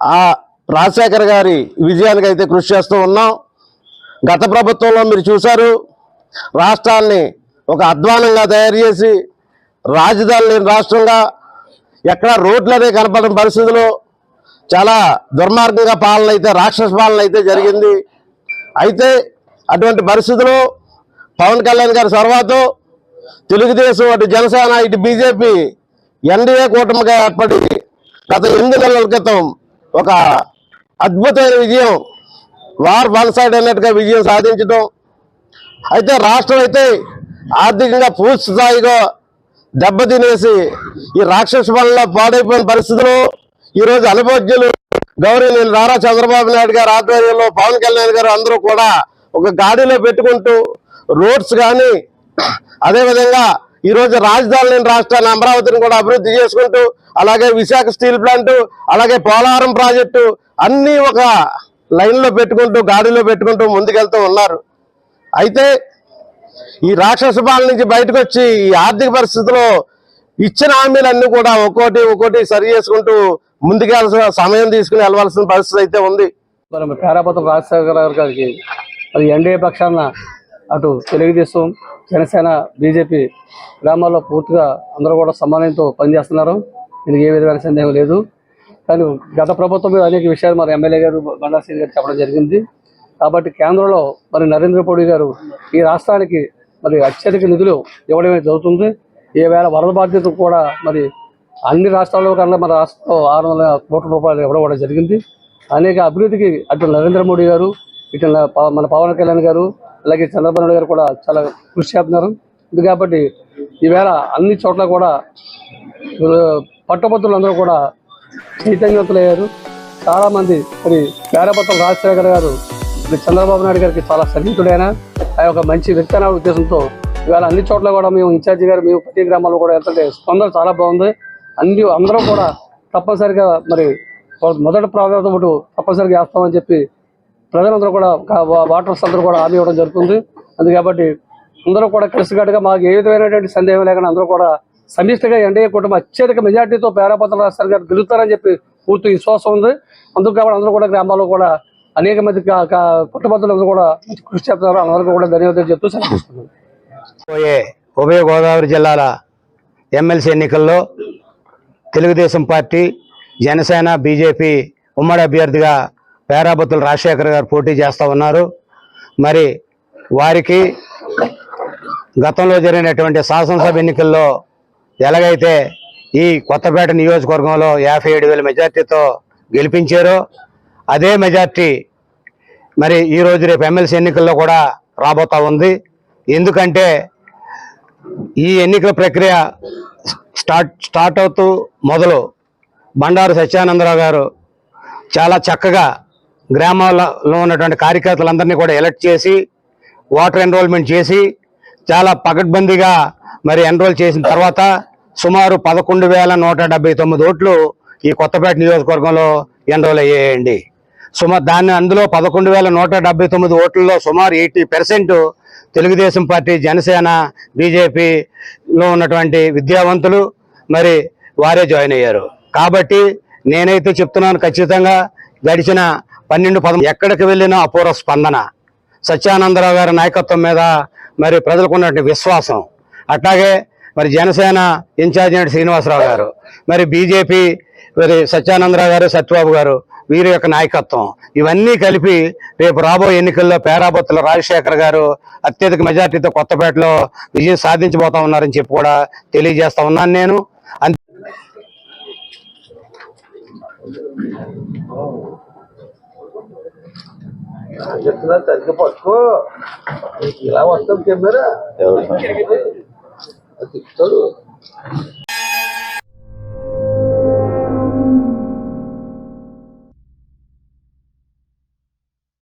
ఆ రాజశేఖర్ గారి విజయానికి అయితే కృషి చేస్తూ ఉన్నాం. గత ప్రభుత్వంలో మీరు చూశారు రాష్ట్రాన్ని ఒక అధ్వానంగా తయారు చేసి రాజధాని లేని రాష్ట్రంగా ఎక్కడ రోడ్లనే కనపడని పరిస్థితులు చాలా దుర్మార్గంగా పాలన అయితే రాక్షస పాలన అయితే జరిగింది. అయితే అటువంటి పరిస్థితులు పవన్ కళ్యాణ్ గారి సర్వాతో తెలుగుదేశం అటు జనసేన ఇటు బీజేపీ ఎన్డీఏ కూటమిగా ఏర్పడి గత ఎనిమిది నెలల క్రితం ఒక అద్భుతమైన విజయం. వార్ వన్ సైడ్ అన్నట్టుగా విజయం సాధించడం అయితే రాష్ట్రం అయితే ఆర్థికంగా పూర్తి స్థాయిగా దెబ్బతినేసి ఈ రాక్షస వల్ల పాడైపోయిన పరిస్థితులు ఈరోజు అనుభవజ్ఞులు గౌరవనీయులు నారా చంద్రబాబు నాయుడు గారు ఆధ్వర్యంలో పవన్ కళ్యాణ్ గారు అందరూ కూడా ఒక గాడిలో పెట్టుకుంటూ రోడ్స్ కానీ అదేవిధంగా ఈరోజు రాజధాని లేని రాష్ట్రాన్ని అమరావతిని కూడా అభివృద్ధి చేసుకుంటూ అలాగే విశాఖ స్టీల్ ప్లాంట్ అలాగే పోలవరం ప్రాజెక్టు అన్నీ ఒక లైన్లో పెట్టుకుంటూ గాడిలో పెట్టుకుంటూ ముందుకెళ్తూ ఉన్నారు. అయితే ఈ రాక్షస పాలన నుంచి బయటకు వచ్చి ఈ ఆర్థిక పరిస్థితిలో ఇచ్చిన హామీలన్నీ కూడా ఒక్కోటి ఒక్కోటి సరి చేసుకుంటూ ముందుకెళ్ళాల్సిన సమయం తీసుకుని వెళ్ళవలసిన పరిస్థితి అయితే ఉంది. మనం పేరాపత్రం రాజశేఖర గారికి అది ఎన్డీఏ పక్షాన అటు తెలుగుదేశం జనసేన బీజేపీ గ్రామాల్లో పూర్తిగా అందరూ కూడా సమానంతో పనిచేస్తున్నారు. దీనికి ఏ విధమైన సందేహం లేదు. కానీ గత ప్రభుత్వం మీద అనేక విషయాలు మరి ఎమ్మెల్యే గారు బండా గారు చెప్పడం జరిగింది. కాబట్టి కేంద్రంలో మరి నరేంద్ర మోడీ గారు ఈ రాష్ట్రానికి మరి అత్యధిక నిధులు ఇవ్వడమే జరుగుతుంది. ఏ వేళ వరద బాధ్యత కూడా మరి అన్ని రాష్ట్రాల్లో కన్నా మన రాష్ట్రంలో ఆరు వందల కోట్ల రూపాయలు ఇవ్వడం కూడా జరిగింది. అనేక అభివృద్ధికి అటు నరేంద్ర మోడీ గారు ఇటు మన పవన్ కళ్యాణ్ గారు అలాగే చంద్రబాబు నాయుడు గారు కూడా చాలా కృషి చేస్తున్నారు. ఇది కాబట్టి ఈవేళ అన్ని చోట్ల కూడా ఆ, పట్టభద్రులందరూ కూడా చైతన్యవంతులయ్యారు. చాలామంది మరి పేరపత్రం రాజశేఖర్ గారు చంద్రబాబు నాయుడు గారికి చాలా సన్నిహితుడైన ఆ యొక్క మంచి వ్యక్తి అనే ఉద్దేశంతో ఇవాళ అన్ని చోట్ల కూడా మేము ఇన్ఛార్జి గారు మేము ప్రతి గ్రామాల్లో కూడా వెళ్తుంటే స్పందన చాలా బాగుంది. అన్ని అందరూ కూడా తప్పనిసరిగా మరి మొదటి ప్రాధాన్యత ఒకటి తప్పనిసరిగా వేస్తామని చెప్పి ప్రజలందరూ కూడా వాటర్స్ అందరూ కూడా హామీ ఇవ్వడం జరుగుతుంది. అందు కాబట్టి అందరూ కూడా కలిసికట్టుగా మాకు ఏ విధమైనటువంటి సందేహం లేకుండా అందరూ కూడా సమిష్టిగా ఎన్డీఏ కుటుంబం అత్యధిక మెజార్టీతో పేరాపత్ర రాష్ట్రాలు గారు గెలుస్తారని చెప్పి పూర్తి విశ్వాసం ఉంది. అందుకు కాబట్టి అందరూ కూడా గ్రామాల్లో కూడా అనేక మంది కా- కూడా కృషి చేస్తున్నారు. అందరికీ కూడా ధన్యవాదాలు చెప్తూ సెలవుస్తున్నాను ఉభయ గోదావరి జిల్లాల ఎమ్మెల్సీ ఎన్నికల్లో తెలుగుదేశం పార్టీ జనసేన బీజేపీ ఉమ్మడి అభ్యర్థిగా పేరాబత్తుల రాజశేఖర్ గారు పోటీ చేస్తూ ఉన్నారు. మరి వారికి గతంలో జరిగినటువంటి శాసనసభ ఎన్నికల్లో ఎలాగైతే ఈ కొత్తపేట నియోజకవర్గంలో యాభై ఏడు వేల మెజార్టీతో గెలిపించారో అదే మెజార్టీ మరి ఈ రోజు రేపు ఎమ్మెల్సీ ఎన్నికల్లో కూడా రాబోతా ఉంది. ఎందుకంటే ఈ ఎన్నికల ప్రక్రియ స్టార్ట్ స్టార్ట్ అవుతూ మొదలు బండారు సత్యానందరావు గారు చాలా చక్కగా గ్రామాలలో ఉన్నటువంటి కార్యకర్తలందరినీ కూడా ఎలక్ట్ చేసి ఓటర్ ఎన్రోల్మెంట్ చేసి చాలా పకడ్బందీగా మరి ఎన్రోల్ చేసిన తర్వాత సుమారు పదకొండు వేల నూట డెబ్బై తొమ్మిది ఓట్లు ఈ కొత్తపేట నియోజకవర్గంలో ఎన్రోల్ అయ్యాయండి. సుమారు దాన్ని అందులో పదకొండు వేల నూట డెబ్బై తొమ్మిది ఓట్లలో సుమారు eighty percent Telugu Desam party Janasena బీజేపీలో ఉన్నటువంటి విద్యావంతులు మరి వారే జాయిన్ అయ్యారు. కాబట్టి నేనైతే చెప్తున్నాను ఖచ్చితంగా గడిచిన పన్నెండు పదం ఎక్కడికి వెళ్ళినా అపూర్వ స్పందన. సత్యానందరావు గారి నాయకత్వం మీద మరి ప్రజలకు ఉన్నటువంటి విశ్వాసం. అట్లాగే మరి జనసేన ఇన్ఛార్జ్ అయిన శ్రీనివాసరావు గారు మరి బీజేపీ మరి సత్యానందరావు గారు సత్యబాబు గారు వీరి యొక్క నాయకత్వం. ఇవన్నీ కలిపి రేపు రాబోయే ఎన్నికల్లో పేరాబత్తుల రాజశేఖర్ గారు అత్యధిక మెజార్టీతో కొత్తపేటలో విజయం సాధించబోతా ఉన్నారని చెప్పి కూడా తెలియజేస్తా ఉన్నాను నేను. అంతే చెప్తున్నా సరిగ్గా పట్టుకో. ఇలా వస్తాం కెమెరా. తిప్పుతాడు.